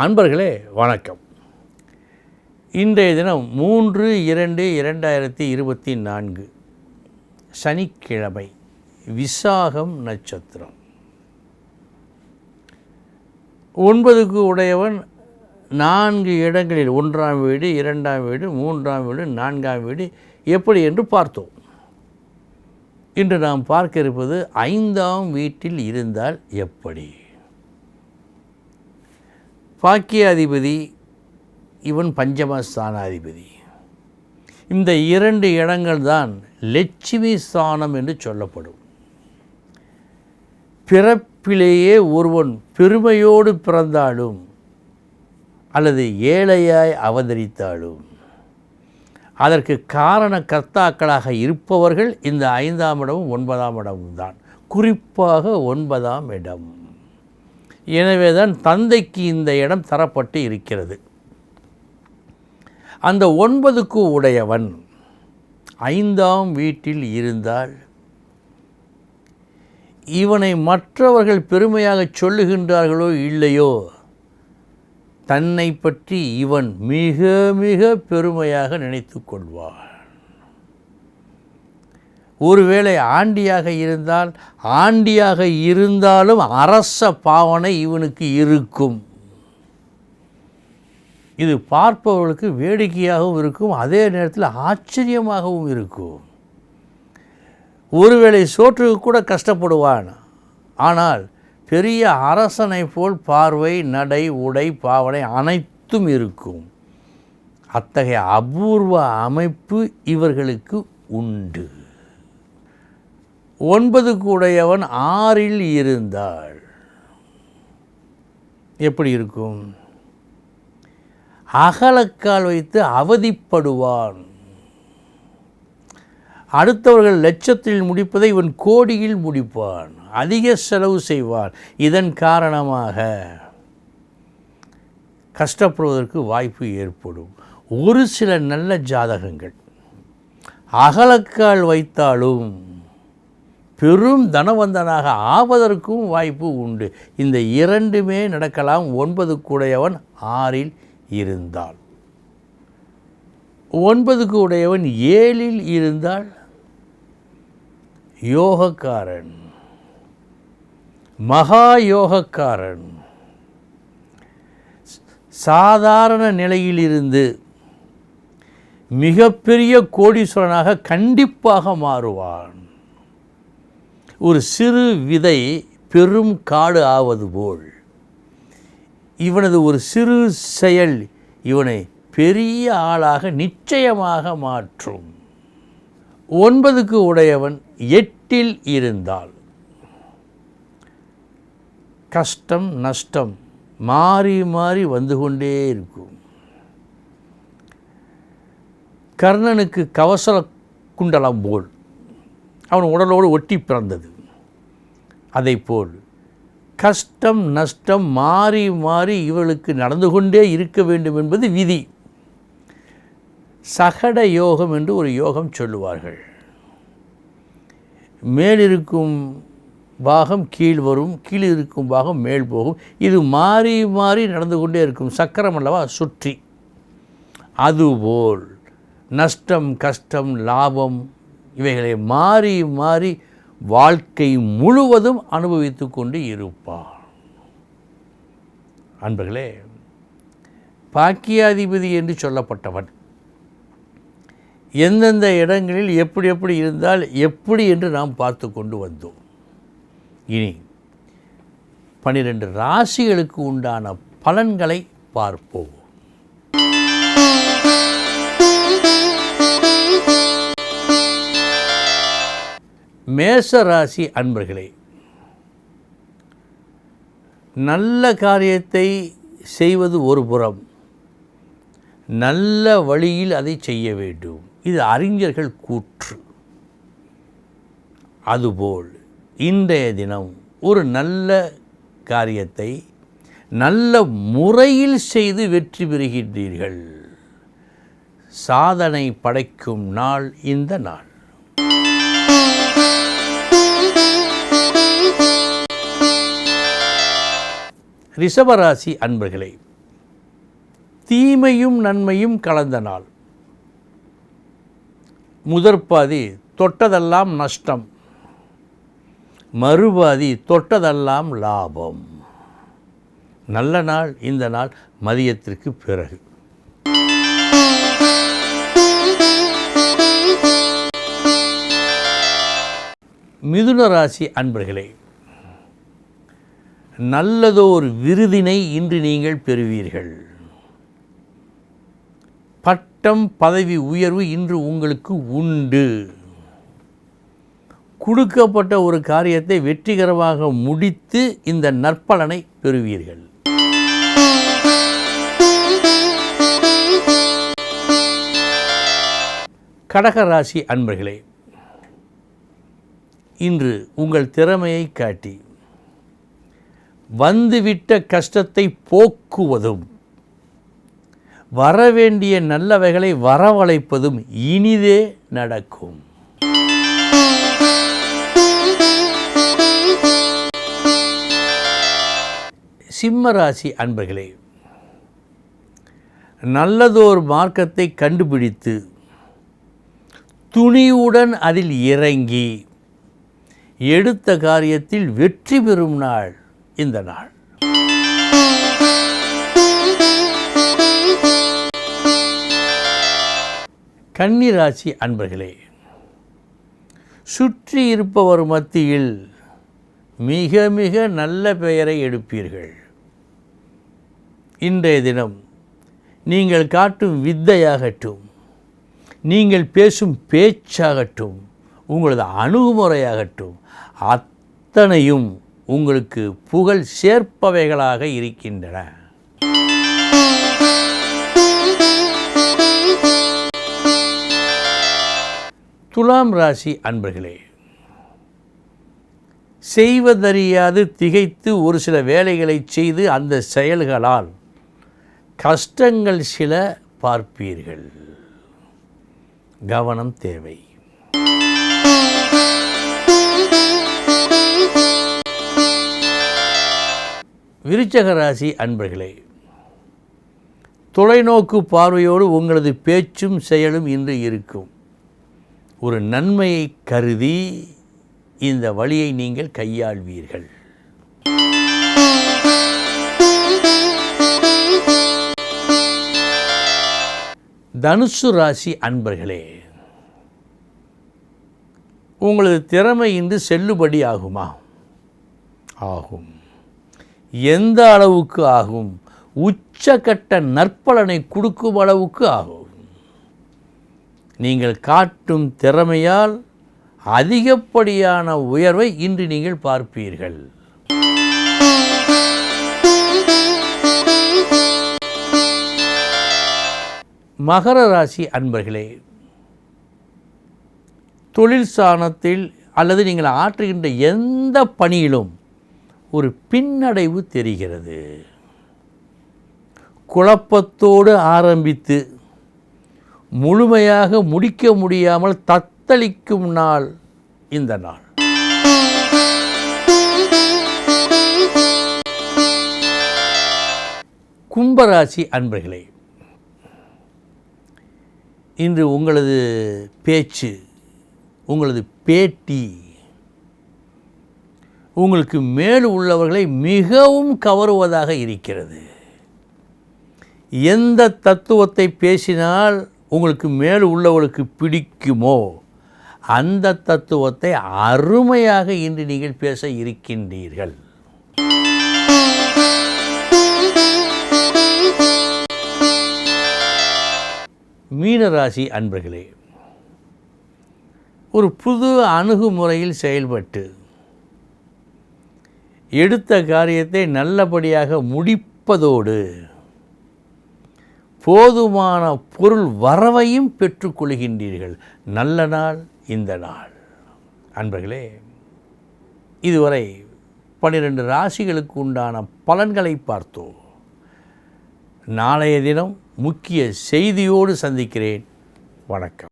அன்பர்களே வணக்கம். இன்றைய தினம் மூன்று இரண்டு இரண்டாயிரத்தி இருபத்தி நான்கு சனிக்கிழமை விசாகம் நட்சத்திரம். ஒன்பதுக்கு உடையவன் நான்கு இடங்களில் ஒன்றாம் வீடு இரண்டாம் வீடு மூன்றாம் வீடு நான்காம் வீடு எப்படி என்று பார்த்தோம். இன்று நாம் பார்க்க இருப்பது ஐந்தாம் வீட்டில் இருந்தால் எப்படி? பாக்கியாதிபதி இவன் பஞ்சமஸ்தானாதிபதி. இந்த இரண்டு இடங்கள் தான் லட்சுமி ஸ்தானம் என்று சொல்லப்படும். பிறப்பிலேயே ஒருவன் பெருமையோடு பிறந்தாலும் அல்லது ஏழையாய் அவதரித்தாலும் அதற்கு காரண கர்த்தாக்களாக இருப்பவர்கள் இந்த ஐந்தாம் இடமும் ஒன்பதாம் இடமும் தான். குறிப்பாக ஒன்பதாம் இடம். எனவே தான் தந்தைக்கு இந்த இடம் தரப்பட்டு இருக்கிறது. அந்த ஒன்பதுக்கு உடையவன் ஐந்தாம் வீட்டில் இருந்தால் இவனை மற்றவர்கள் பெருமையாக சொல்லுகின்றார்களோ இல்லையோ தன்னை பற்றி இவன் மிக மிக பெருமையாக நினைத்து கொள்வான். ஒருவேளை ஆண்டியாக இருந்தால் ஆண்டியாக இருந்தாலும் அரச பாவனை இவனுக்கு இருக்கும். இது பார்ப்பவர்களுக்கு வேடிக்கையாகவும் இருக்கும் அதே நேரத்தில் ஆச்சரியமாகவும் இருக்கும். ஒருவேளை சோற்றுக்கு கூட கஷ்டப்படுவான் ஆனால் பெரிய அரசனை போல் பார்வை நடை உடை பாவனை அனைத்தும் இருக்கும். அத்தகைய அபூர்வ அமைப்பு இவர்களுக்கு உண்டு. ஒன்பது கூடையவன் ஆறில் இருந்தாள். எப்படி இருக்கும்? அகலக்கால் வைத்து அவதிப்படுவான். அடுத்தவர்கள் லட்சத்தில் முடிப்பதை இவன் கோடியில் முடிப்பான். அதிக செலவு செய்வான். இதன் காரணமாக கஷ்டப்படுவதற்கு வாய்ப்பு ஏற்படும். ஒரு சில நல்ல ஜாதகங்கள். அகலக்கால் வைத்தாலும் பெரும் தனவந்தனாக ஆவதற்கும் வாய்ப்பு உண்டு. இந்த இரண்டுமே நடக்கலாம். ஒன்பது கூடையவன் ஆறில் இருந்தால். ஒன்பதுக்கு உடையவன் ஏழில் இருந்தால் யோகக்காரன். மகா யோகக்காரன். சாதாரண நிலையிலிருந்து மிகப்பெரிய கோடீஸ்வரனாக கண்டிப்பாக மாறுவான். ஒரு சிறு விதை பெரும் காடு ஆவது போல். இவனது ஒரு சிறு செயல் இவனை பெரிய ஆளாக நிச்சயமாக மாற்றும். ஒன்பதுக்கு உடையவன் எட்டில் இருந்தால். கஷ்டம் நஷ்டம் மாறி மாறி வந்து கொண்டே இருக்கும். கர்ணனுக்கு கவசல குண்டலம் போல். அவன் உடலோடு ஒட்டி பிறந்தது. அதை போல் கஷ்டம் நஷ்டம் மாறி மாறி இவளுக்கு நடந்து கொண்டே இருக்க வேண்டும் என்பது விதி. சகட யோகம் என்று ஒரு யோகம் சொல்லுவார்கள். மேலிருக்கும் பாகம் கீழ் வரும் கீழ் இருக்கும் பாகம் மேல் போகும். இது மாறி மாறி நடந்து கொண்டே இருக்கும் சக்கரம் அல்லவா? சுற்றி. அதுபோல் நஷ்டம் கஷ்டம் லாபம் இவைகளை மாறி மாறி வாழ்க்கை முழுவதும் அனுபவித்து கொண்டு இருப்பார் அன்பர்களே பாக்கியாதிபதி என்று சொல்லப்பட்டவன் எந்தெந்த இடங்களில் எப்படி எப்படி இருந்தால் எப்படி என்று நாம் பார்த்து கொண்டு வந்தோம். இனி பனிரெண்டு ராசிகளுக்கு உண்டான பலன்களை பார்ப்போம். மேச ராசி அன்பர்களே நல்ல காரியத்தை செய்வது ஒரு புறம் நல்ல வழியில் அதை செய்ய வேண்டும். இது அறிஞர்கள் கூற்று. அதுபோல் இன்றைய தினம் ஒரு நல்ல காரியத்தை நல்ல முறையில் செய்து வெற்றி பெறுகின்றீர்கள். சாதனை படைக்கும் நாள் இந்த நாள். ரிஷபராசி அன்பர்களே தீமையும் நன்மையும் கலந்த நாள். முதற்பாதி தொட்டதெல்லாம் நஷ்டம் மறுபாதி தொட்டதெல்லாம் லாபம். நல்ல நாள் இந்த நாள் மதியத்திற்கு பிறகு. மிதுன ராசி அன்பர்களே நல்லதோர் விருதினை இன்று நீங்கள் பெறுவீர்கள். பட்டம் பதவி உயர்வு இன்று உங்களுக்கு உண்டு. கொடுக்கப்பட்ட ஒரு காரியத்தை வெற்றிகரமாக முடித்து இந்த நற்பலனை பெறுவீர்கள். கடகராசி அன்பர்களே இன்று உங்கள் திறமையை காட்டி வந்துவிட்ட கஷ்டத்தை போக்குவதும் வரவேண்டிய நல்லவைகளை வரவழைப்பதும் இனிதே நடக்கும். சிம்மராசி அன்பர்களே நல்லதோர் மார்க்கத்தை கண்டுபிடித்து துணிவுடன் அதில் இறங்கி எடுத்த காரியத்தில் வெற்றி பெறும் நாள். இந்த நாள். கன்னிராசி அன்பர்களே சுற்றி இருப்பவர் மத்தியில் மிக மிக நல்ல பெயரை எடுப்பீர்கள். இன்றைய தினம் நீங்கள் காட்டும் வித்தையாகட்டும் நீங்கள் பேசும் பேச்சாகட்டும் உங்களது அணுகுமுறையாகட்டும் அத்தனையும் உங்களுக்கு புகழ் சேர்ப்பவைகளாக இருக்கின்றன. துலாம் ராசி அன்பர்களே செய்வதறியாது திகைத்து ஒரு சில வேலைகளை செய்து அந்த செயல்களால் கஷ்டங்கள் சில பார்ப்பீர்கள். கவனம் தேவை. விருச்சக ராசி அன்பர்களே தொலைநோக்கு பார்வையோடு உங்களது பேச்சும் செயலும் இன்று இருக்கும். ஒரு நன்மையை கருதி இந்த வழியை நீங்கள் கையாள்வீர்கள். தனுசு ராசி அன்பர்களே உங்களது திறமை இன்று செல்லுபடி ஆகுமா ஆகும். எந்த அளவுக்கு ஆகும்? உச்சக்கட்ட நற்பலனை கொடுக்கும் அளவுக்கு ஆகும். நீங்கள் காட்டும் திறமையால் அதிகப்படியான உயர்வை இன்று நீங்கள் பார்ப்பீர்கள். மகர ராசி அன்பர்களே தொழில் சாணத்தில் அல்லது நீங்கள் ஆற்றுகின்ற எந்த பணியிலும் ஒரு பின்னடைவு தெரிகிறது. குழப்பத்தோடு ஆரம்பித்து முழுமையாக முடிக்க முடியாமல் தத்தளிக்கும் நாள் இந்த நாள். கும்பராசி அன்பர்களே இன்று உங்களது பேச்சு உங்களது பேட்டி உங்களுக்கு மேல் உள்ளவர்களை மிகவும் கவருவதாக இருக்கிறது. எந்த தத்துவத்தை பேசினால் உங்களுக்கு மேல் உள்ளவர்களுக்கு பிடிக்குமோ அந்த தத்துவத்தை அருமையாக இன்று நீங்கள் பேச இருக்கின்றீர்கள். மீனராசி அன்பர்களே ஒரு புது அணுகுமுறையில் செயல்பட்டு எடுத்த காரியத்தை நல்லபடியாக முடிப்பதோடு போதுமான பொருள் வரவையும் பெற்றுக்கொள்கின்றீர்கள். நல்ல நாள் இந்த நாள். அன்பர்களே இதுவரை பன்னிரண்டு ராசிகளுக்கு உண்டான பலன்களை பார்த்தோம். நாளைய தினம் முக்கிய செய்தியோடு சந்திக்கிறேன். வணக்கம்.